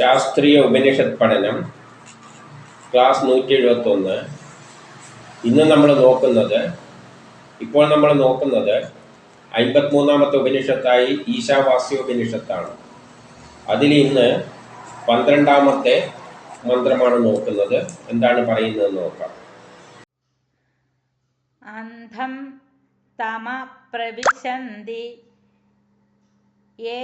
ശാസ്ത്രീയ ഉപനിഷത്ത് പഠനം ക്ലാസ് നൂറ്റി എഴുപത്തൊന്ന് ഇന്ന് നമ്മൾ നോക്കുന്നത് ഇപ്പോൾ നമ്മൾ നോക്കുന്നത് അൻപത്തിമൂന്നാമത്തെ ഉപനിഷത്തായി ഈശാവാസ്യ ഉപനിഷത്താണ്. അതിൽ ഇന്ന് പന്ത്രണ്ടാമത്തെ മന്ത്രമാണ് നോക്കുന്നത്. എന്താണ് പറയുന്നത് നോക്കാം. അന്ധം തമ പ്രവിശന്തി യേ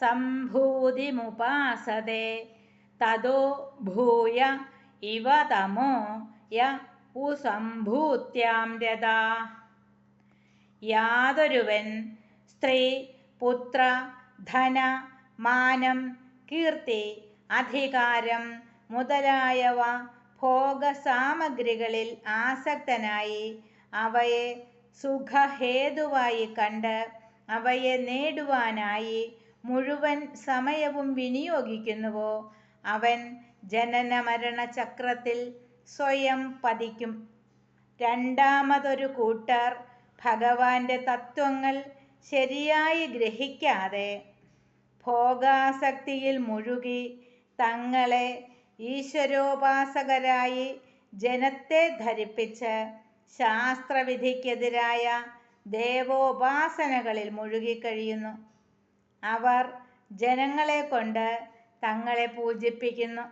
സംഭൂതിമുപാസത്തെ തതോ ഭൂയ ഇവ തമോ യ ഉസംഭൂത്യാം രഥാ. യാതൊരുവൻ സ്ത്രീ പുത്ര ധന മാനം കീർത്തി അധികാരം മുതലായവ ഭോഗസാമഗ്രികളിൽ ആസക്തനായി അവയെ സുഖഹേതുവായി കണ്ട് അവയെ നേടുവാനായി മുഴുവൻ സമയവും വിനിയോഗിക്കുന്നുവോ? അവൻ ജനന മരണ ചക്രത്തിൽ സ്വയം പതിക്കും. രണ്ടാമതൊരു കൂട്ടർ ഭഗവാന്റെ തത്വങ്ങൾ ശരിയായി ഗ്രഹിക്കാതെ ഭോഗാസക്തിയിൽ മുഴുകി തങ്ങളെ ഈശ്വരോപാസകരായി ജനത്തെ ധരിപ്പിച്ച് ശാസ്ത്രവിധിക്കെതിരായ ദേവോപാസനകളിൽ മുഴുകിക്കഴിയുന്നു. അവർ ജനങ്ങളെ കൊണ്ട് തങ്ങളെ പൂജിപ്പിക്കുന്നു.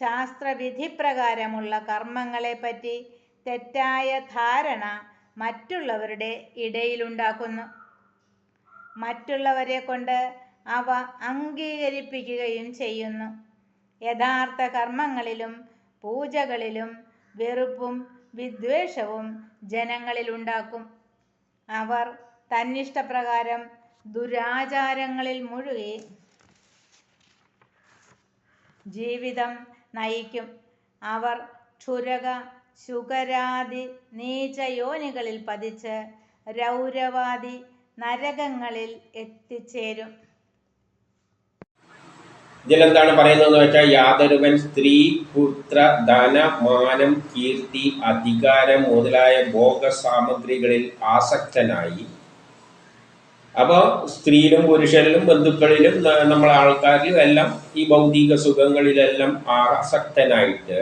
ശാസ്ത്രവിധിപ്രകാരമുള്ള കർമ്മങ്ങളെപ്പറ്റി തെറ്റായ ധാരണ മറ്റുള്ളവരുടെ ഇടയിലുണ്ടാക്കുന്നു. മറ്റുള്ളവരെ കൊണ്ട് അവ അംഗീകരിപ്പിക്കുകയും ചെയ്യുന്നു. യഥാർത്ഥ കർമ്മങ്ങളിലും പൂജകളിലും വെറുപ്പും വിദ്വേഷവും ജനങ്ങളിലുണ്ടാക്കും. അവർ തന്നിഷ്ടപ്രകാരം ദുരാചാരങ്ങളിൽ മുഴുകി ജീവിതം നയിക്കും. അവർ ക്ഷുരക ശുഗരാദി നീചയോനികളിൽ പതിച്ച് രൗരവാദി നരകങ്ങളിൽ എത്തിച്ചേരും. ഇതിലെന്താണ് പറയുന്നതെന്ന് വെച്ചാൽ യാതൊരുവൻ സ്ത്രീ പുത്ര ധന മാനം കീർത്തി അധികാരം മുതലായ ഭോഗ സാമഗ്രികളിൽ ആസക്തനായി. അപ്പോൾ സ്ത്രീയിലും പുരുഷനിലും ബന്ധുക്കളിലും നമ്മളെ ആൾക്കാരിലും എല്ലാം ഈ ഭൗതിക സുഖങ്ങളിലെല്ലാം ആസക്തനായിട്ട്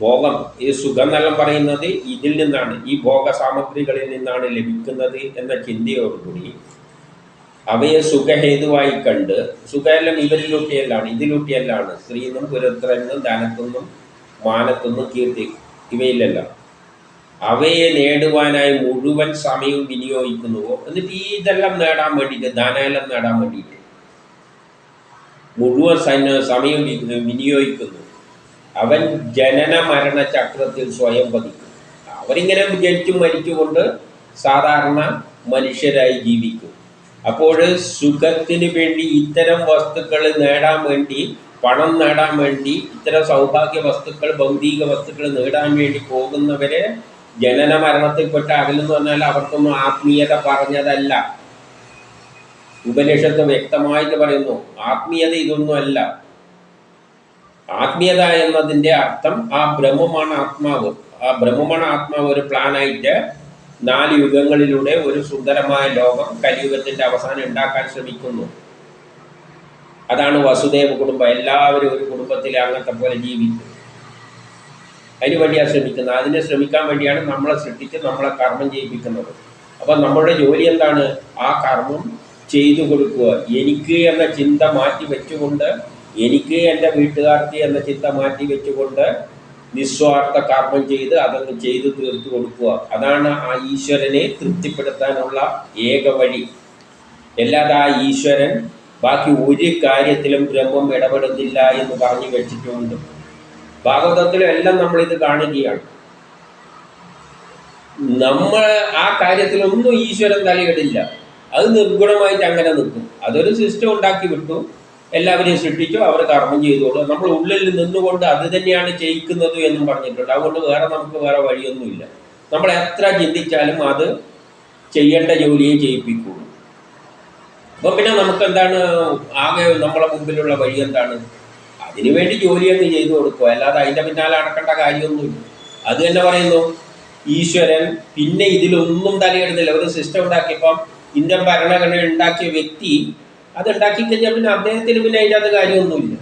ഭോഗം ഈ സുഖം എന്നെല്ലാം പറയുന്നത് ഇതിൽ നിന്നാണ് ഈ ഭോഗ സാമഗ്രികളിൽ നിന്നാണ് ലഭിക്കുന്നത് എന്ന ചിന്തയോടുകൂടി അവയെ സുഖഹേതുവായി കണ്ട് സുഖമെല്ലാം ഇവരിലൂട്ടിയല്ലാണ് ഇതിലൂട്ടിയല്ലാണ് സ്ത്രീന്നും പുരത്രനും ധനത്തുനിന്നും മാനത്തുനിന്നും കീർത്തി ഇവയിലെല്ലാം. അവയെ നേടുവാനായി മുഴുവൻ സമയവും വിനിയോഗിക്കുന്നുവോ? എന്നിട്ട് ഇതെല്ലാം നേടാൻ വേണ്ടിയിട്ട് ധനമെല്ലാം നേടാൻ വേണ്ടിയിട്ട് മുഴുവൻ സമയം വിനിയോഗിക്കുന്നു. അവൻ ജനന മരണ ചക്രത്തിൽ സ്വയം പതിക്കും. അവരിങ്ങനെ ജനിച്ചും മരിച്ചുകൊണ്ട് സാധാരണ മനുഷ്യരായി ജീവിക്കും. അപ്പോൾ സുഖത്തിന് വേണ്ടി ഇത്തരം വസ്തുക്കൾ നേടാൻ വേണ്ടി പണം നേടാൻ വേണ്ടി ഇത്തരം സൗഭാഗ്യ വസ്തുക്കൾ ഭൗതിക വസ്തുക്കൾ നേടാൻ വേണ്ടി പോകുന്നവരെ ജനന മരണത്തിൽപ്പെട്ട അകലെന്ന് പറഞ്ഞാൽ അവർക്കൊന്നും ആത്മീയത പറഞ്ഞതല്ല. ഉപനിഷത്ത് വ്യക്തമായിട്ട് പറയുന്നു ആത്മീയത ഇതൊന്നുമല്ല ആത്മീയത എന്നതിന്റെ അർത്ഥം ആ ബ്രഹ്മമാണ് ആത്മാവ്. ആ ബ്രഹ്മമാണ് ആത്മാവ് ഒരു പ്ലാനായിട്ട് നാല് യുഗങ്ങളിലൂടെ ഒരു സുന്ദരമായ ലോകം കലിയുഗത്തിന്റെ അവസാനം ഉണ്ടാക്കാൻ ശ്രമിക്കുന്നു. അതാണ് വസുദേവ കുടുംബം. എല്ലാവരും ഒരു കുടുംബത്തിലെ അങ്ങനത്തെ പോലെ ജീവിക്കും. അതിന് വേണ്ടിയാണ് ശ്രമിക്കുന്നത്. അതിനെ ശ്രമിക്കാൻ വേണ്ടിയാണ് നമ്മളെ സൃഷ്ടിച്ച് നമ്മളെ കർമ്മം ചെയ്യിപ്പിക്കുന്നത്. അപ്പം നമ്മളുടെ ജോലി എന്താണ്? ആ കർമ്മം ചെയ്തു കൊടുക്കുക. എനിക്ക് എന്ന ചിന്ത മാറ്റി വെച്ചുകൊണ്ട് എനിക്ക് എന്റെ വീട്ടുകാർക്ക് എന്ന ചിന്ത മാറ്റി വെച്ചുകൊണ്ട് നിസ്വാർത്ഥ കർമ്മം ചെയ്ത് അതങ്ങ് ചെയ്ത് തീർത്തു കൊടുക്കുക. അതാണ് ആ ഈശ്വരനെ തൃപ്തിപ്പെടുത്താനുള്ള ഏക വഴി. അല്ലാതെ ആ ഈശ്വരൻ ബാക്കി ഒരു കാര്യത്തിലും ബ്രഹ്മം ഇടപെടുന്നില്ല എന്ന് പറഞ്ഞു വെച്ചിട്ടുണ്ട്. ഭാഗവതത്തിലും എല്ലാം നമ്മളിത് കാണുകയാണ്. നമ്മൾ ആ കാര്യത്തിലൊന്നും ഈശ്വരൻ തലയിടില്ല. അത് നിർഗുണമായിട്ട് അങ്ങനെ നിൽക്കും. അതൊരു സിസ്റ്റം ഉണ്ടാക്കി വിട്ടു. എല്ലാവരെയും സൃഷ്ടിച്ചു അവർ കർമ്മം ചെയ്തോളൂ നമ്മൾ ഉള്ളിൽ നിന്നുകൊണ്ട് അത് തന്നെയാണ് ചെയ്യിക്കുന്നത് എന്നും പറഞ്ഞിട്ടുണ്ട്. അതുകൊണ്ട് വേറെ നമുക്ക് വേറെ വഴിയൊന്നുമില്ല. നമ്മൾ എത്ര ചിന്തിച്ചാലും അത് ചെയ്യേണ്ട ജോലിയെ ചെയ്യിപ്പിക്കുള്ളൂ അപ്പം പിന്നെ നമുക്ക് എന്താണ് ആകെ നമ്മളെ മുമ്പിലുള്ള വഴി എന്താണ്? അതിനുവേണ്ടി ജോലി അങ്ങ് ചെയ്തു കൊടുക്കുക. അല്ലാതെ അതിന്റെ പിന്നാലെ അടക്കേണ്ട കാര്യമൊന്നുമില്ല. അത് തന്നെ പറയുന്നു ഈശ്വരൻ പിന്നെ ഇതിലൊന്നും തലയിടുന്നില്ല. ഒരു സിസ്റ്റം ഉണ്ടാക്കിയപ്പം ഇന്ത്യൻ ഭരണഘടന ഉണ്ടാക്കിയ വ്യക്തി അത് ഉണ്ടാക്കി കഴിഞ്ഞാൽ പിന്നെ അദ്ദേഹത്തിന് പിന്നെ അതിന്റെ അത് കാര്യമൊന്നുമില്ല.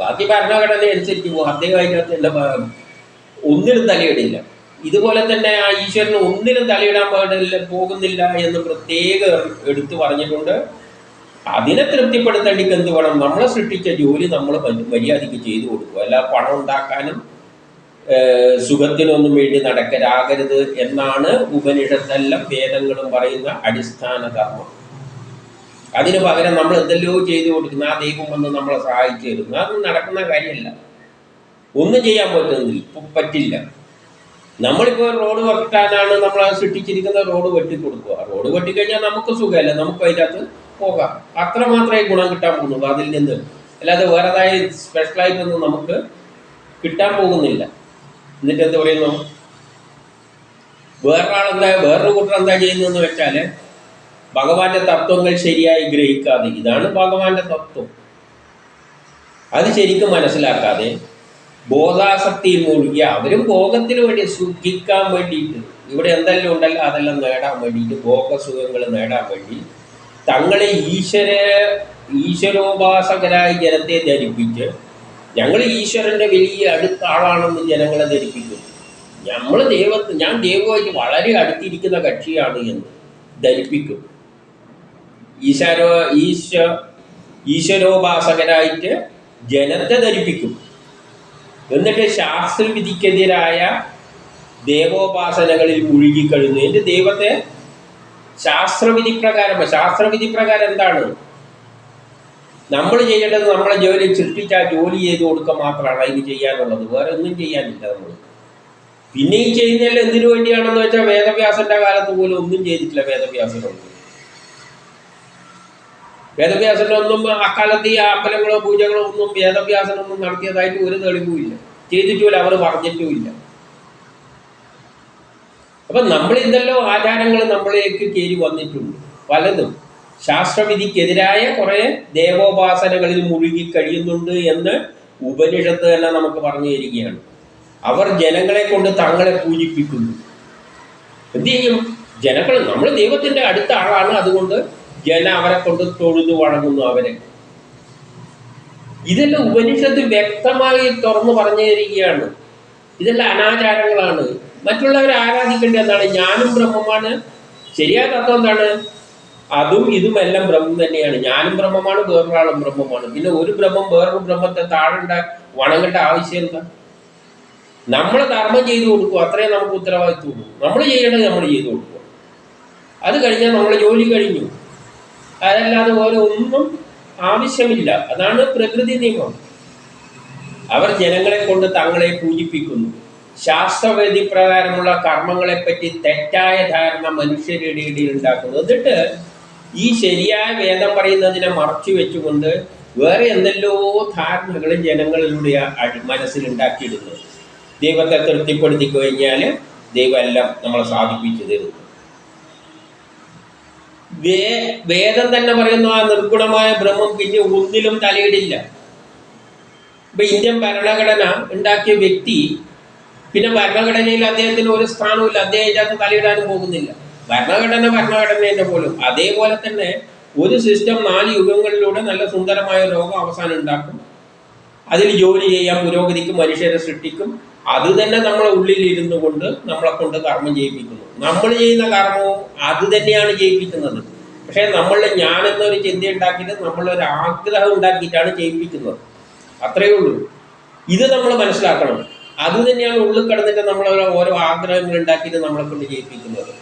ബാക്കി ഭരണഘടന അനുസരിച്ച് പോകും. അദ്ദേഹം അതിനകത്ത് എന്താ പ- ഒന്നിനും തലയിടില്ല. ഇതുപോലെ തന്നെ ആ ഈശ്വരന് ഒന്നിനും തലയിടാൻ പാടില്ല പോകുന്നില്ല എന്ന് പ്രത്യേകം എടുത്തു പറഞ്ഞിട്ടുണ്ട്. അതിനെ തൃപ്തിപ്പെടുത്തേണ്ടിക്ക് എന്ത് വേണം? നമ്മളെ സൃഷ്ടിച്ച ജോലി നമ്മൾ മര്യാദയ്ക്ക് ചെയ്തു കൊടുക്കുക. അല്ല പണം ഉണ്ടാക്കാനും സുഖത്തിനൊന്നും വേണ്ടി നടക്കരാകരുത് എന്നാണ് ഉപനിഷത്തെല്ലാം വേദങ്ങളും പറയുന്ന അടിസ്ഥാന ധർമ്മം അതിന് പകരം നമ്മൾ എന്തെല്ലോ ചെയ്തു കൊടുക്കുന്ന. ആ ദൈവം വന്ന് നമ്മളെ സഹായിച്ചു തരുന്നു. അതൊന്നും നടക്കുന്ന കാര്യമല്ല. ഒന്നും ചെയ്യാൻ പറ്റുന്നില്ല. ഇപ്പൊ പറ്റില്ല. നമ്മളിപ്പോൾ റോഡ് വെട്ടാനാണ് നമ്മൾ സൃഷ്ടിച്ചിരിക്കുന്ന റോഡ് വെട്ടി കൊടുക്കുക റോഡ് വെട്ടിക്കഴിഞ്ഞാൽ നമുക്ക് സുഖമല്ല? നമുക്ക് അതിന്റെ അകത്ത് പോകാം. അത്ര മാത്രമേ ഗുണം കിട്ടാൻ പോകുന്നുള്ളൂ അതിൽ നിന്ന്. അല്ലാതെ വേറെതായ സ്പെഷ്യലായിട്ടൊന്നും നമുക്ക് കിട്ടാൻ പോകുന്നില്ല. എന്നിട്ട് എന്ത് പറയുന്നു? വേറൊരാളെന്താ വേറൊരു കൂട്ടർ എന്താ ചെയ്യുന്നതെന്ന് വെച്ചാൽ ഭഗവാന്റെ തത്വങ്ങൾ ശരിയായി ഗ്രഹിക്കാതെ ഇതാണ് ഭഗവാന്റെ തത്വം. അത് ശരിക്കും മനസ്സിലാക്കാതെ ബോധാസക്തിയിൽ മുഴുകിയ അവരും ഭോഗത്തിന് വേണ്ടി സുഖിക്കാൻ വേണ്ടിയിട്ട് ഇവിടെ എന്തെല്ലാം ഉണ്ടല്ലോ അതെല്ലാം നേടാൻ വേണ്ടിയിട്ട് ഭോഗസുഖങ്ങൾ നേടാൻ വേണ്ടി തങ്ങളെ ഈശ്വര ഈശ്വരോപാസകരായി ജനത്തെ ധരിപ്പിച്ച് ഞങ്ങൾ ഈശ്വരന്റെ വലിയ അടുത്ത ആളാണെന്ന് ജനങ്ങളെ ധരിപ്പിക്കും നമ്മൾ ദൈവത്ത് ഞാൻ ദൈവമായിട്ട് വളരെ അടുത്തിരിക്കുന്ന കക്ഷിയാണ് എന്ന് ധരിപ്പിക്കും. ഈശ്വരോ ഈശ്വ ഈശ്വരോപാസകരായിട്ട് ജനത്തെ ധരിപ്പിക്കും. എന്നിട്ട് ശാസ്ത്രവിധിക്കെതിരായ ദേവോപാസനകളിൽ മുഴുകിക്കഴിഞ്ഞു എന്റെ ദൈവത്തെ ശാസ്ത്രവിധി പ്രകാരം ശാസ്ത്രവിധി പ്രകാരം എന്താണ്? നമ്മൾ ചെയ്യേണ്ടത് നമ്മളെ ജോലി സൃഷ്ടിച്ച ജോലി ചെയ്ത് കൊടുക്കുക മാത്രമാണ് അതിന് ചെയ്യാനുള്ളത്. വേറെ ഒന്നും ചെയ്യാനില്ല നമ്മൾ. പിന്നെ ഈ ചെയ്യുന്നതിൽ എന്തിനു വേണ്ടിയാണെന്ന് വെച്ചാൽ വേദവ്യാസന്റെ കാലത്ത് പോലും ഒന്നും ചെയ്തിട്ടില്ല വേദവ്യാസനൊന്നും വേദവ്യാസനൊന്നും അക്കാലത്ത് ഈ അമ്പലങ്ങളോ പൂജകളോ ഒന്നും വേദവ്യാസനൊന്നും നടത്തിയതായിട്ട് ഒരു തെളിവുമില്ല ചെയ്തിട്ടുമില്ല അവർ പറഞ്ഞിട്ടുമില്ല. അപ്പൊ നമ്മൾ ഇതെല്ലോ ആചാരങ്ങൾ നമ്മളിലേക്ക് കയറി വന്നിട്ടുണ്ട്. പലതും. ശാസ്ത്രവിധിക്കെതിരായ കുറെ ദേവോപാസനകളിൽ മുഴുകി കഴിയുന്നുണ്ട് എന്ന് ഉപനിഷത്ത് തന്നെ നമുക്ക് പറഞ്ഞു തരികയാണ്. അവർ ജനങ്ങളെ കൊണ്ട് തങ്ങളെ പൂജിപ്പിക്കുന്നു. എന്ത് ചെയ്യും? ജനങ്ങൾ നമ്മൾ ദൈവത്തിന്റെ അടുത്ത ആളാണ്. അതുകൊണ്ട് ജന അവരെ കൊണ്ട് തൊഴുതു വണങ്ങുന്നു അവരെ. ഇതെല്ലാം ഉപനിഷത്ത് വ്യക്തമായി തുറന്നു പറഞ്ഞു തരികയാണ് ഇതെല്ലാം അനാചാരങ്ങളാണ്. മറ്റുള്ളവരെ ആരാധിക്കേണ്ടത് എന്താണ്? ഞാനും ബ്രഹ്മമാണ്. ശരിയായ തത്വം എന്താണ്? അതും ഇതുമെല്ലാം ബ്രഹ്മം തന്നെയാണ്. ഞാനും ബ്രഹ്മമാണ് വേറൊരാളും ബ്രഹ്മമാണ്. പിന്നെ ഒരു ബ്രഹ്മം വേറൊരു ബ്രഹ്മത്തെ താഴണ്ട വണങ്ങേണ്ട ആവശ്യം എന്താ? നമ്മൾ ധർമ്മം ചെയ്തു കൊടുക്കുക അത്രേ നമുക്ക് ഉത്തരവാദിത്വമുള്ളൂ നമ്മൾ ചെയ്യേണ്ടത് നമ്മൾ ചെയ്തു കൊടുക്കുക അത് കഴിഞ്ഞാൽ നമ്മളെ ജോലി കഴിഞ്ഞു. അതല്ലാതെ ഓരോ ഒന്നും ആവശ്യമില്ല. അതാണ് പ്രകൃതി നിയമം. അവർ ജനങ്ങളെ കൊണ്ട് തങ്ങളെ പൂജിപ്പിക്കുന്നു. ശാസ്ത്രവേദി പ്രകാരമുള്ള കർമ്മങ്ങളെ പറ്റി തെറ്റായ ധാരണ മനുഷ്യരുടെ ഇടയിൽ ഉണ്ടാക്കുന്നു. എന്നിട്ട് ഈ ശരിയായ വേദം പറയുന്നതിനെ മറച്ചു വെച്ചുകൊണ്ട് വേറെ എന്തെല്ലോ ധാരണകൾ ജനങ്ങളിലൂടെ മനസ്സിലുണ്ടാക്കിയിടുന്നു. ദൈവത്തെ തൃപ്തിപ്പെടുത്തി കഴിഞ്ഞാൽ ദൈവം എല്ലാം നമ്മളെ സാധിപ്പിച്ചു തരുന്നു. വേദം തന്നെ പറയുന്നു ആ നിർഗുണമായ ബ്രഹ്മം പിന്നെ ഒന്നിലും തലയിടില്ല. ഇപ്പൊ ഇന്ത്യൻ ഭരണഘടന ഉണ്ടാക്കിയ വ്യക്തി പിന്നെ ഭരണഘടനയിൽ അദ്ദേഹത്തിന് ഒരു സ്ഥാനവുമില്ല അദ്ദേഹം ഇതിനകത്ത് തലയിടാനും പോകുന്നില്ല. ഭരണഘടന ഭരണഘടന പോലും. അതേപോലെ തന്നെ ഒരു സിസ്റ്റം നാല് യുഗങ്ങളിലൂടെ നല്ല സുന്ദരമായ ലോകം അവസാനം ഉണ്ടാക്കും. അതിൽ ജോലി ചെയ്യാൻ പുരോഗതിക്കും മനുഷ്യരെ സൃഷ്ടിക്കും. അത് തന്നെ നമ്മളെ ഉള്ളിൽ ഇരുന്നു കൊണ്ട് നമ്മളെ കൊണ്ട് കർമ്മം ചെയ്യിപ്പിക്കുന്നു. നമ്മൾ ചെയ്യുന്ന കർമ്മവും അത് തന്നെയാണ് ചെയ്യിപ്പിക്കുന്നത്. പക്ഷേ നമ്മളുടെ ഞാൻ എന്നൊരു ചിന്ത ഉണ്ടാക്കിയിട്ട് നമ്മളൊരു ആഗ്രഹം ഉണ്ടാക്കിയിട്ടാണ് ചെയ്യിപ്പിക്കുന്നത്. അത്രയേ ഉള്ളൂ. ഇത് നമ്മൾ മനസ്സിലാക്കണം. അത് തന്നെയാണ് ഉള്ളിൽ കിടന്നിട്ട് നമ്മൾ ഓരോ ആഗ്രഹങ്ങൾ ഉണ്ടാക്കിയിട്ട് നമ്മളെ കൊണ്ട് ചെയ്യിപ്പിക്കുന്നത്.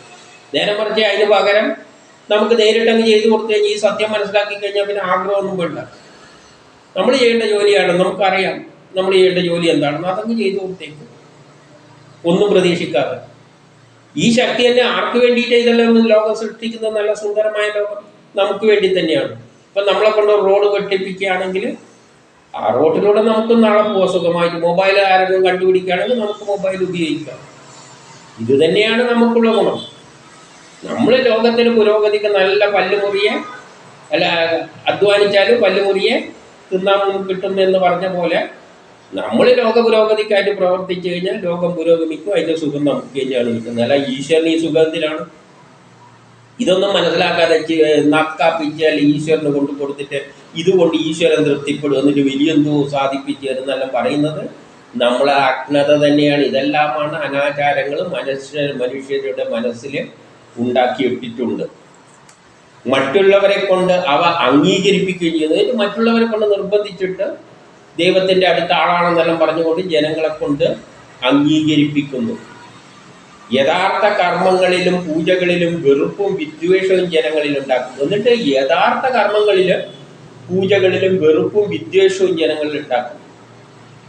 നേരെ മറിച്ച് അതിന് പകരം നമുക്ക് നേരിട്ട് അങ്ങ് ചെയ്തു കൊടുത്തു കഴിഞ്ഞാൽ ഈ സത്യം മനസ്സിലാക്കി കഴിഞ്ഞാൽ പിന്നെ ആഗ്രഹമൊന്നും വേണ്ട. നമ്മൾ ചെയ്യേണ്ട ജോലിയാണ് നമുക്കറിയാം നമ്മൾ ചെയ്യേണ്ട ജോലി എന്താണെന്ന് അതങ്ങ് ചെയ്തു കൊടുത്തേക്കും. ഒന്നും പ്രതീക്ഷിക്കാതെ. ഈ ശക്തി തന്നെ ആർക്ക് വേണ്ടിയിട്ട് ഇതെല്ലാം ലോകം സൃഷ്ടിക്കുന്ന നല്ല സുന്ദരമായ ലോകം നമുക്ക് വേണ്ടി തന്നെയാണ്. ഇപ്പം നമ്മളെ കൊണ്ട് റോഡ് വെട്ടിപ്പിക്കുകയാണെങ്കിൽ ആ റോഡിലൂടെ നമുക്ക് നാളെ പോകാം സുഖമായിട്ട് മൊബൈൽ ആരെങ്കിലും കണ്ടുപിടിക്കുകയാണെങ്കിൽ നമുക്ക് മൊബൈൽ ഉപയോഗിക്കാം. ഇത് തന്നെയാണ് നമുക്കുള്ള ഗുണം. നമ്മൾ ലോകത്തിന് പുരോഗതിക്ക് നല്ല പല്ലുമുറിയെ അല്ല അധ്വാനിച്ചാലും പല്ലുമുറിയെ തിന്നാൻ കിട്ടുന്നു എന്ന് പറഞ്ഞ പോലെ നമ്മൾ ലോക പുരോഗതിക്കായിട്ട് പ്രവർത്തിച്ചു കഴിഞ്ഞാൽ ലോകം പുരോഗമിക്കും അതിന്റെ സുഖം നമുക്ക് തന്നെയാണ് കിട്ടുന്നത്. അല്ല ഈശ്വരൻ ഈ സുഖത്തിലാണ് ഇതൊന്നും മനസ്സിലാക്കാതെ നക്കാപ്പിച്ച് അല്ലെങ്കിൽ ഈശ്വരന് കൊണ്ട് കൊടുത്തിട്ട് ഇതുകൊണ്ട് ഈശ്വരൻ തൃപ്തിപ്പെടും എന്നിട്ട് വലിയെന്തോ സാധിപ്പിച്ചു എന്നെല്ലാം പറയുന്നത് നമ്മളെ അജ്ഞത തന്നെയാണ്. ഇതെല്ലാമാണ് അനാചാരങ്ങൾ മനുഷ്യ മനുഷ്യരുടെ മനസ്സിൽ ഉണ്ടാക്കിയിട്ടിട്ടുണ്ട്. മറ്റുള്ളവരെ കൊണ്ട് അവ അംഗീകരിപ്പിക്കുകയും ചെയ്യുന്നത് മറ്റുള്ളവരെ കൊണ്ട് നിർബന്ധിച്ചിട്ട് ദൈവത്തിന്റെ അടുത്ത ആളാണെന്നെല്ലാം പറഞ്ഞുകൊണ്ട് ജനങ്ങളെ കൊണ്ട് അംഗീകരിപ്പിക്കുന്നു. യഥാർത്ഥ കർമ്മങ്ങളിലും പൂജകളിലും വെറുപ്പും വിദ്വേഷവും ജനങ്ങളിൽ ഉണ്ടാക്കുന്നു. എന്നിട്ട് യഥാർത്ഥ കർമ്മങ്ങളിലും പൂജകളിലും വെറുപ്പും വിദ്വേഷവും ജനങ്ങളിൽ ഉണ്ടാക്കും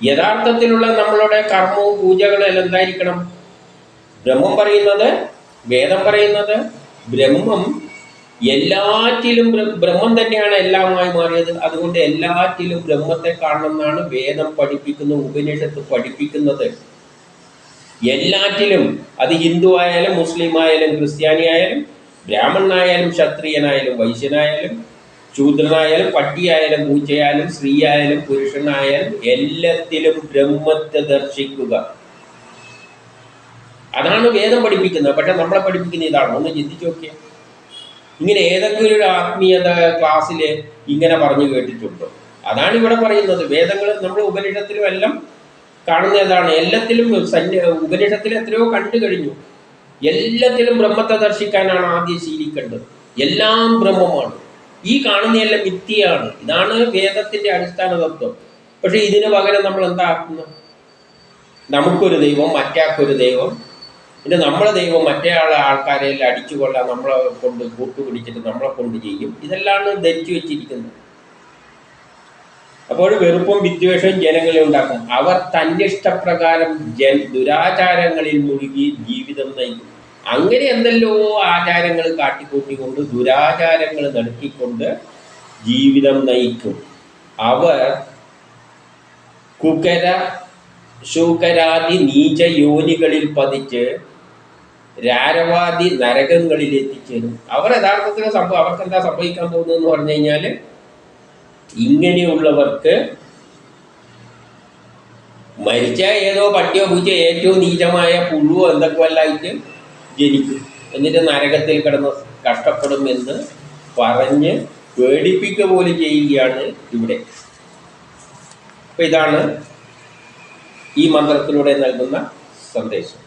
യഥാർത്ഥത്തിലുള്ള നമ്മളുടെ കർമ്മവും പൂജകളും എന്തായിരിക്കണം? ബ്രഹ്മം പറയുന്നത് വേദം പറയുന്നത് ബ്രഹ്മം എല്ലാറ്റിലും ബ്രഹ്മം തന്നെയാണ് എല്ലാമായി മാറിയത്. അതുകൊണ്ട് എല്ലാറ്റിലും ബ്രഹ്മത്തെ കാണണമെന്നാണ് വേദം പഠിപ്പിക്കുന്ന ഉപനിഷത്ത് പഠിപ്പിക്കുന്നത്. എല്ലാറ്റിലും അത് ഹിന്ദു ആയാലും മുസ്ലിം ആയാലും ക്രിസ്ത്യാനി ആയാലും ബ്രാഹ്മണനായാലും ക്ഷത്രിയനായാലും വൈശ്യനായാലും ശൂദ്രനായാലും പട്ടിയായാലും പൂച്ചയായാലും സ്ത്രീയായാലും പുരുഷനായാലും എല്ലാത്തിലും ബ്രഹ്മത്തെ ദർശിക്കുക. അതാണ് വേദം പഠിപ്പിക്കുന്നത്. പക്ഷെ നമ്മളെ പഠിപ്പിക്കുന്ന ഇതാണ്. ഒന്ന് ചിന്തിച്ചു നോക്കിയേ. ഇങ്ങനെ ഏതെങ്കിലും ഒരു ആത്മീയത ക്ലാസ്സിൽ ഇങ്ങനെ പറഞ്ഞു കേട്ടിട്ടുണ്ടോ? അതാണ് ഇവിടെ പറയുന്നത്. വേദങ്ങൾ നമ്മൾ ഉപനിഷത്തിലും എല്ലാം കാണുന്ന ഏതാണ് എല്ലാത്തിലും ഉപനിഷത്തിൽ എത്രയോ കണ്ടു കഴിഞ്ഞു. എല്ലാത്തിലും ബ്രഹ്മത്തെ ദർശിക്കാനാണ് ആദ്യം ശീലിക്കേണ്ടത്. എല്ലാം ബ്രഹ്മമാണ്. ഈ കാണുന്നതെല്ലാം മിഥ്യയാണ്. ഇതാണ് വേദത്തിന്റെ അടിസ്ഥാന തത്വം. പക്ഷെ ഇതിന് പകരം നമ്മൾ എന്താ ആക്കുന്നത് നമുക്കൊരു ദൈവം മറ്റാക്കൊരു ദൈവം പിന്നെ നമ്മളെ ദൈവം മറ്റേ ആളെ ആൾക്കാരെ എല്ലാം അടിച്ചുകൊള്ള നമ്മളെ കൊണ്ട് കൂട്ടുപിടിച്ചിട്ട് നമ്മളെ കൊണ്ട് ചെയ്യും. ഇതെല്ലാം ധരിച്ചു വെച്ചിരിക്കുന്നത്. അപ്പോൾ വെറുപ്പും വിദ്വേഷവും ജനങ്ങളെ ഉണ്ടാക്കും. അവർ തന്റെ ഇഷ്ടപ്രകാരം ജൻ ദുരാചാരങ്ങളിൽ മുഴുകി ജീവിതം നയിക്കും. അങ്ങനെ എന്തെല്ലോ ആചാരങ്ങൾ കാട്ടിക്കൂട്ടിക്കൊണ്ട് ദുരാചാരങ്ങൾ നടത്തിക്കൊണ്ട് ജീവിതം നയിക്കും. അവർ കുകര ശൂകരാദി നീച യോനികളിൽ പതിച്ച് രാരവാദി നരകങ്ങളിൽ എത്തിച്ചേരും അവർ യഥാർത്ഥത്തിൽ സംഭവം അവർക്ക് എന്താ സംഭവിക്കാൻ പോകുന്നതെന്ന് പറഞ്ഞു കഴിഞ്ഞാൽ ഇങ്ങനെയുള്ളവർക്ക് മരിച്ച ഏതോ പട്ടിയോ പൂച്ച ഏറ്റവും നീചമായ പുഴുവോ എന്തൊക്കെ വല്ലായിട്ട് ജനിക്കും. എന്നിട്ട് നരകത്തിൽ കിടന്ന് കഷ്ടപ്പെടുമെന്ന് പറഞ്ഞ് പേടിപ്പിക്കുക പോലും ചെയ്യുകയാണ് ഇവിടെ. അപ്പൊ ഇതാണ് ഈ മന്ത്രത്തിലൂടെ നൽകുന്ന സന്ദേശം.